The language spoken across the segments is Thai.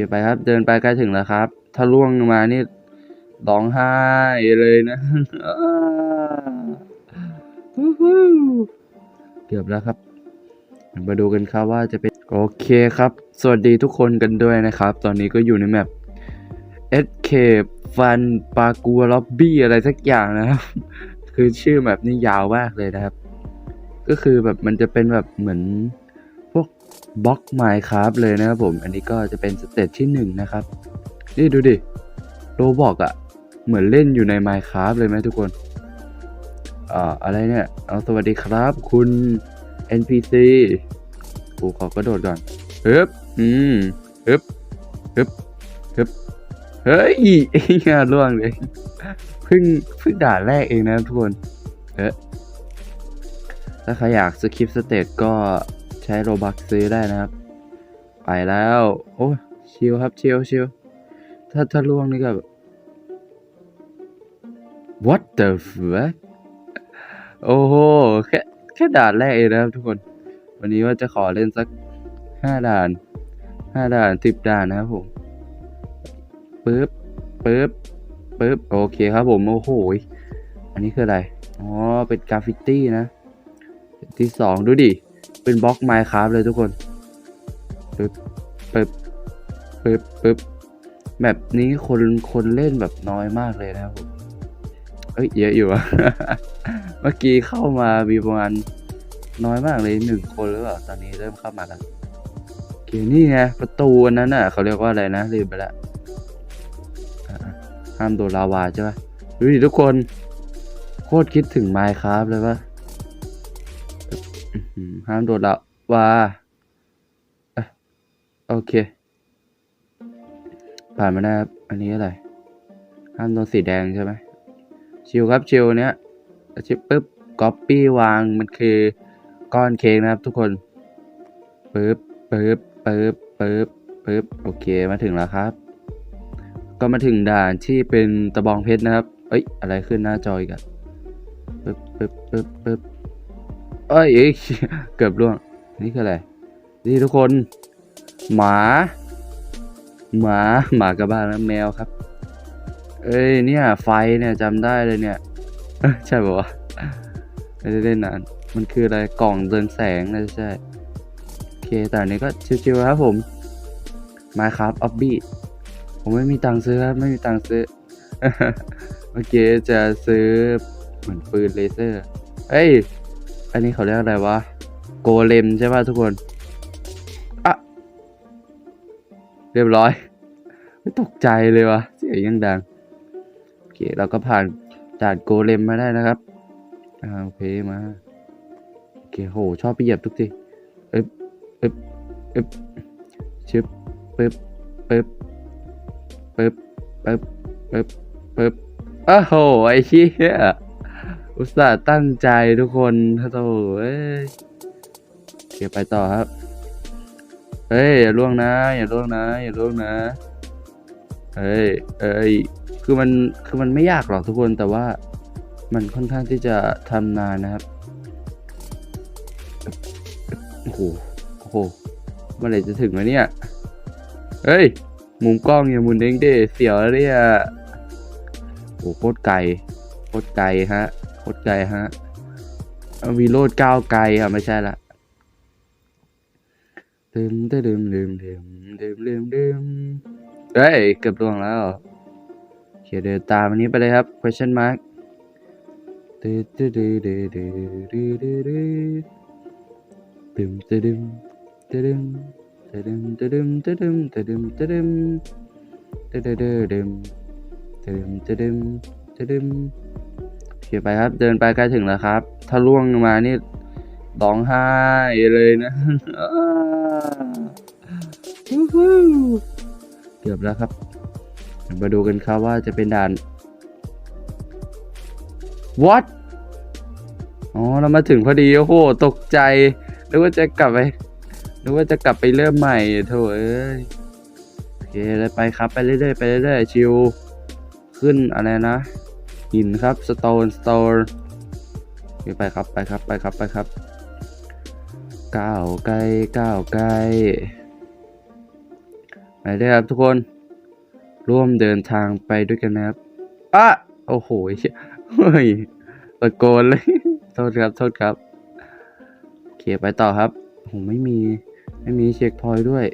โอเคไปครับ เดินไปใกล้ถึงแล้วครับ ถ้าล่วงมานี่ร้องไห้เลยนะเกือบแล้วครับ มาดูกันครับว่าจะเป็นโอเคครับ สวัสดีทุกคนกันด้วยนะครับ ตอนนี้ก็อยู่ในแมป Escape Fun p a r k o u r Lobby อะไรสักอย่างนะครับ คือชื่อแมปนี่ยาวมากเลยนะครับ ก็คือแบบมันจะเป็นแบบเหมือน พวกบล็อกไมค์ครับเลยนะครับผม อันนี้ก็จะเป็นสเตจที่หนึ่งนะครับ นี่ดูดิโรบอกอะเหมือนเล่นอยู่ใน Minecraft เลยไหมทุกคนอ่าอะไรเนี่ยเอาสวัสดีครับ คุณ NPC กูขอกระโดดก่อนฮึบอืมฮึบฮึบฮึบเฮ้ยไอ้งานล่วงเลยเพิ่งเพิ่งด่าแรกเองนะทุกคนเอ๊ะถ้าใครอยากสคิปสเตจก็ ช้โรบักซื้อได้นะครับ ไปแล้ว โอ้ชิลครับชิลชิลถ้าถ้าล่วงนี่ก็แบบ what the fuck โอ้โห แค่แค่ด่านแรกเองนะครับทุกคน วันนี้ว่าจะขอเล่นสักห้าด่านห้าด่านสิบด่านนะครับผมปึ๊บปึ๊บปึ๊บโอเคครับผม โอ้โห อันนี้คืออะไร อ๋อ เป็นกราฟฟิตี้นะที่สองดูดิ เป็นบล็อกไมค์ครับเลยทุกคนปึ๊บปึ๊บปึ๊บปึ๊บแบบนี้คนคนเล่นแบบน้อยมากเลยนะครับผมเอ้ยเยอะอยู่อะเมื่อกี้เข้ามามีประมาณน้อยมากเลยหนึ่งคนหรือเปล่าตอนนี้เริ่มเข้ามาแล้วโอเคนี่ไงประตูนั้นน่ะ เขาเรียกว่าอะไรนะลืมไปละห้ามโดนลาวาใช่ปะดูดิทุกคน โคตรคิดถึงไมค์ครับเลยปะ ห้ามโดนลาวาอะโอเค ผ่านมาได้อันนี้อะไร ห้ามโดนสีแดงใช่ไหมชิลครับชิลเนี้ยชิปปุ๊บก๊อปปี้วางมันคือก้อนเค้กนะครับทุกคนปึ๊บปึ๊บปึ๊บปึ๊บปึ๊บโอเคมาถึงแล้วครับ ก็มาถึงด่านที่เป็นตะบองเพชรนะครับ เอ้ยอะไรขึ้นหน้าจออีกอะปึ๊บปึ๊บปึ๊บปึ๊บ เอ้ยเกือบล่วง นี่คืออะไร นี่ทุกคน หมา หมา หมากระบ้านแล้วแมวครับ เอ้ย เนี่ย ไฟเนี่ยจำได้เลยเนี่ยเอ้ยใช่ป่าวะไม่ได้เล่นนาน มันคืออะไร กล่องเรืองแสงนะใช่ โอเค แต่อันนี้ก็ชิวๆครับผมมาครับออบบี้ ผมไม่มีตังค์ซื้อครับ ไม่มีตังค์ซื้อ เมื่อกี้จะซื้อเหมือนปืนเลเซอร์ เฮ้ย อันนี้เขาเรียกอะไรวะ โกเลมใช่ป่ะทุกคนอะเรียบร้อย ไม่ตกใจเลยวะเสียงยังดัง โอเค เราก็ผ่านด่านโกเลมมาได้นะครับ อ่า โอเค มา โอเค โห ชอบไปเหยียบทุกทีเอ๊บเอ๊บเอ๊บชึบปึ๊บปึ๊บปึ๊บปึ๊บปึ๊บปึ๊บอ้โห ไอ้เหี้ย อุตส่าห์ตั้งใจทุกคนโธ่เอ้ยโอเคไปต่อครับ เฮ้ย อย่าล่วงนะ อย่าล่วงนะ อย่าล่วงนะเอ้ย เอ้ย คือมัน คือมันไม่ยากหรอกทุกคน แต่ว่ามันค่อนข้างที่จะทำนานนะครับ โอ้โห โอ้โห เมื่อไหร่จะถึงวะเนี่ย เฮ้ย มุมกล้องอย่ามุนเด้งเด้เสียวแล้วเนี่ยโอ้โหโคตรไกลโคตรไกลฮะ โคตรไกลฮะวีโรดก้าวไกลอะไม่ใช่ละดืมดืมดืมดืมดืมดืมดืมเฮ้ยเกือบลวงแล้วโอเคเดินตามอันนี้ไปเลยครับ question mark ดืดดืดดืดดืดดืดดืดดืดดืมดืมดืมดืมดืมดืมดืมดืมดืมดืมดืมดืมดืมดืมดืมดืมโอเคไปครับ เดินไปใกล้ถึงแล้วครับ ถ้าล่วงมานี่ร้องไห้เลยนะเกือบแล้วครับมาดูกันครับว่าจะเป็นด่าน what อ๋อเรามาถึงพอดีโอ้โหตกใจนึกว่าจะกลับไปนึกว่าจะกลับไปเริ่มใหม่โถเอ้ยโอเคเลยไปครับไปเรื่อยๆไปเรื่อยๆชิวขึ้นอะไรนะ หินครับ stone stone โอเคไปครับไปครับไปครับไปครับก้าวไกลก้าวไกลไปเลยครับทุกคน ร่วมเดินทางไปด้วยกันนะครับอะโอ้โหเหี้ยเฮ้ยตะโกนเลยโทษครับโทษครับโอเคไปต่อครับผมไม่มีไม่มีเช็คพอยด้วย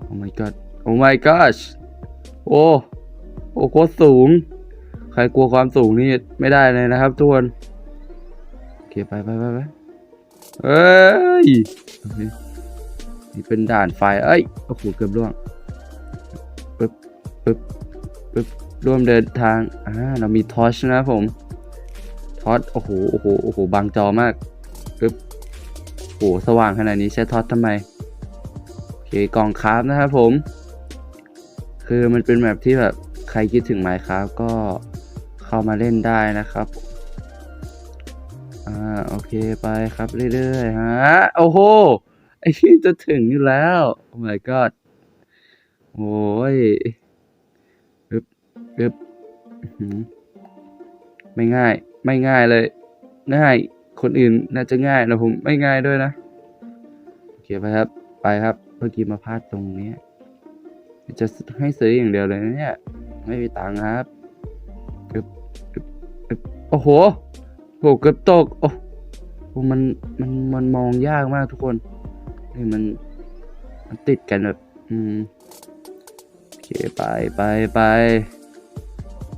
โอ้ my god โอ้ my gosh โอ้โอ้โคตรสูง ใครกลัวความสูงนี่ไม่ได้เลยนะครับทุกคนโอเคไปไปไปไปเอ้ยนี่เป็นด่านไฟเอ้ยโอ้โหเกือบล่วงปึ๊บปึ๊บปึ๊บร่วมเดินทางอ่าเรามีทอชนะผมทอชโอ้โหโอ้โหโอ้โหบางจอมากปึ๊บโอ้โหสว่างขนาดนี้ใช้ทอชทำไมโอเคกล่องคราฟนะครับผม คือมันเป็นแบบที่แบบใครคิดถึงไมค์ครับก็ เข้ามาเล่นได้นะครับอ่าโอเคไปครับเรื่อยๆฮะโอ้โหไอ้ที่จะถึงอยู่แล้วโอ้ my god โอ้ยอึบอึบไม่ง่าย ไม่ง่ายเลย ง่าย คนอื่นน่าจะง่ายแต่ผมไม่ง่ายด้วยนะโอเคไปครับ ไปครับ เมื่อกี้มาพลาดตรงนี้จะให้ซื้ออย่างเดียวเลยนะเนี่ย ไม่มีตังค์ครับอึบอึบอึบ โอ้โหโหกือบตก โอ้โหมันมันมันมองยากมากทุกคนนี่มันมันติดกันแบบ อืมโอเคไปไปไป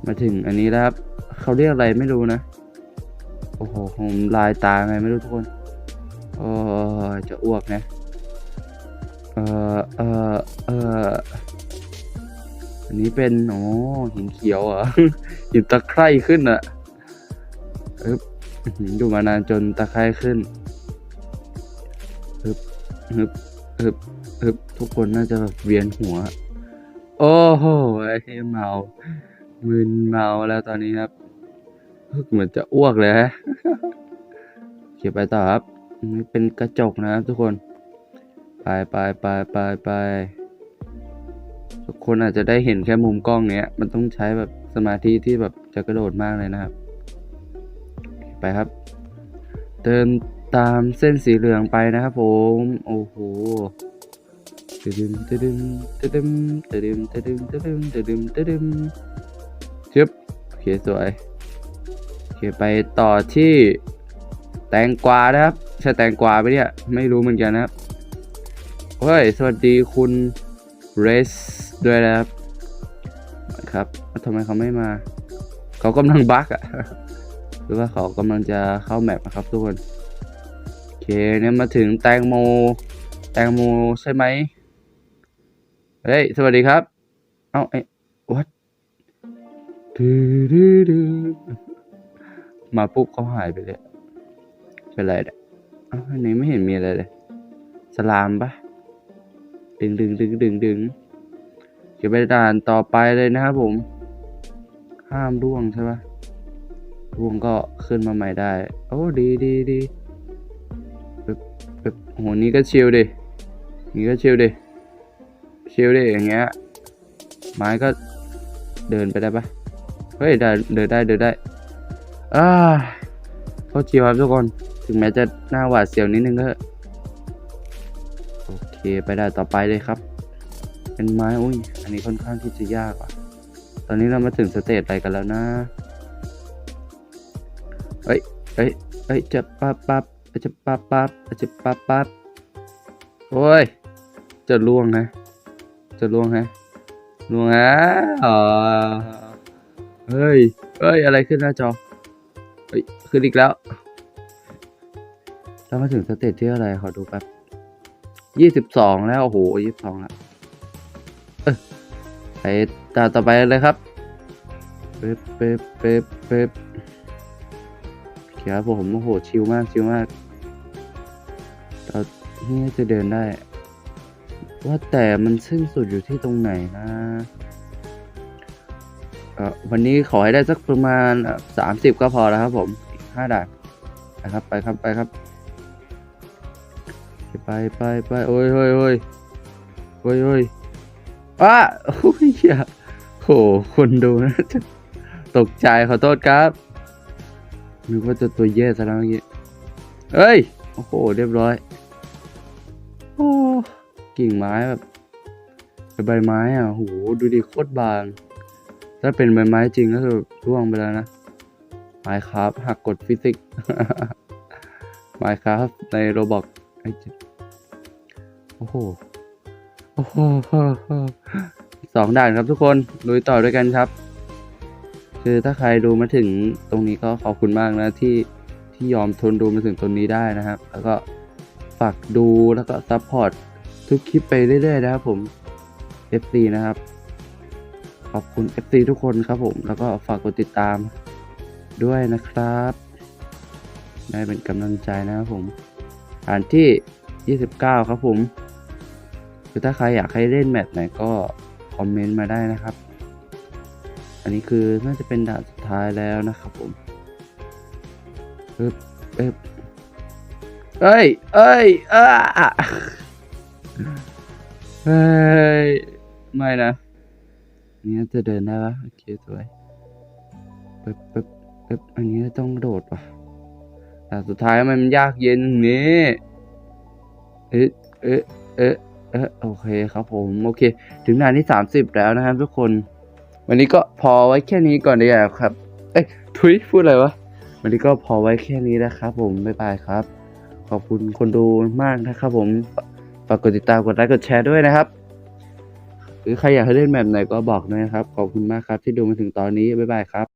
มาถึงอันนี้แล้วครับ เขาเรียกอะไรไม่รู้นะ โอ้โหผมลายตาไงไม่รู้ทุกคนโอ้จะอ้วกนะ เออเออเออ อันนี้เป็นโอ้หินเขียวเหรอหินตะไคร่ขึ้นอะอึบอื้อหืออยู่มานานจนตะไคร่ขึ้นฮึบฮึบฮึบฮึบทุกคนน่าจะแบบเวียนหัว โอ้โหไอ้ที่เมามึนเมาแล้วตอนนี้ครับเหมือนจะอ้วกเลยฮะเขียนไปต่อครับ เป็นกระจกนะครับทุกคน ไปไปไปไปไป ทุกคนอาจจะได้เห็นแค่มุมกล้องเนี้ย มันต้องใช้แบบสมาธิที่แบบจะกระโดดมากเลยนะครับ ไปครับเดินตามเส้นสีเหลืองไปนะครับผม โอ้โหตึดึมตึดึมตึดึมตึดึมตึดึมตึดึมตึดึมตึดึมชึบโอเคสวยโอเคไปต่อที่แตงกวานะครับ ใช่แตงกวาไปเนี่ย ไม่รู้เหมือนกันนะครับ เฮ้ย สวัสดีคุณ เรสด้วยนะครับครับทำไมเขาไม่มา เขากำลังบั๊กอะหรือว่าเขากำลังจะเข้าแมปนะครับทุกคนโอเคเนี่ยมาถึงแตงโม แตงโมใช่ไหมเฮ้ยสวัสดีครับ เอ้าไอ้ what ดูดูดูมาปุ๊บเขาหายไปเลยเป็นไรเนี่ยอันนี้ไม่เห็นมีอะไรเลย สลามปะ ดึงดึงดึงดึงดึงเก็บไปด่านต่อไปเลยนะครับผม ห้ามร่วงใช่ปะร่วงก็ขึ้นมาใหม่ได้ โอ้ดีดีดีปึ๊บปึ๊บโหนี่ก็ชิลดินี่ก็ชิลดิชิลดิอย่างเงี้ย ไม้ก็เดินไปได้ปะเฮ้ยได้เดินได้เดินได้อ่าโทษทีครับทุกคน ถึงแม้จะหน้าหวาดเสียวนิดนึงก็เถอะ เคไปได้ต่อไปเลยครับ เป็นไม้อุ้ย อันนี้ค่อนข้างที่จะยากอะ ตอนนี้เรามาถึงสเตจอะไรกันแล้วนะเอ้ยเอ้ยเอ้ยจะปั๊บปั๊บจะปั๊บปั๊บจะปั๊บปั๊บโอ้ย จะล่วงนะ จะล่วงฮะล่วงฮะอ๋อเฮ้ยเฮ้ย อะไรขึ้นหน้าจอ เฮ้ย ขึ้นอีกแล้ว เรามาถึงสเตจที่อะไร ขอดูแป๊บ ยี่สิบสองแล้ว โอ้โหยี่สิบสองแล้วไปตาต่อไปเลยครับ เป๊บเป๊บเป๊บเป๊บครับผมโอ้โห ชิลมาก ชิลมากเรานี่จะเดินได้ ว่าแต่มันสิ้นสุดอยู่ที่ตรงไหนนะวันนี้ขอให้ได้สักประมาณสามสิบก็พอแล้วครับผมห้าด่านนะครับ ไปครับ ไปครับ ไปไปไปโอ้ยโอ้ยโอ้ยโอ้ยโอ้ยอ้าโอ้ยเหี้ยโหคนดูนะ ตกใจขอโทษครับนึกว่าจะตัวแย่ซะแล้วเมื่อกี้เอ้ย โอ้โห เรียบร้อย โอ้กิ่งไม้แบบใบไม้อะโหดูดิโคตรบาง ถ้าเป็นใบไม้จริงก็คือร่วงไปแล้วนะไมค์ครับหักกฎฟิสิกส์ไมค์ครับในโรบอกไอ้จ็บโอ้โหโอ้โหสองด่านครับทุกคนลุยต่อด้วยกันครับ คือถ้าใครดูมาถึงตรงนี้ก็ขอบคุณมากนะที่ที่ยอมทนดูมาถึงตรงนี้ได้นะครับ แล้วก็ฝากดูแล้วก็ซัพพอร์ตทุกคลิปไปเรื่อยๆนะครับผม FC นะครับ ขอบคุณ FC ทุกคนครับผม แล้วก็ฝากกดติดตามด้วยนะครับ ได้เป็นกำลังใจนะครับผม อ่านที่ 29 ครับผม คือถ้าใครอยากให้เล่นแมตช์ไหนก็คอมเมนต์มาได้นะครับ อันนี้คือน่าจะเป็นด่านสุดท้ายแล้วนะครับผมปึ๊บปึ๊บเอ้ยเอ้ยเอ้าเฮ้ยไม่นะนี่น่าจะเดินได้ปะโอเคสวยปึ๊บปึ๊บปึ๊บอันนี้ต้องโดดว่ะแต่สุดท้ายมันยากเย็นอย่างนี้เอ๊ะเอ๊ะเอ๊ะ เอ๊ะโอเคครับผมโอเค ถึงด่านที่สามสิบแล้วนะครับทุกคน วันนี้ก็พอไว้แค่นี้ก่อนดีกว่าครับ เอ้ยทุยพูดอะไรวะวันนี้ก็พอไว้แค่นี้นะครับผมบ๊ายบายครับ ขอบคุณคนดูมากนะครับผมฝากกดติดตามกดไลค์กดแชร์ด้วยนะครับ หรือใครอยากให้เล่นแบบไหนก็บอกด้วยนะครับ ขอบคุณมากครับที่ดูมาถึงตอนนี้บ๊ายบายครับ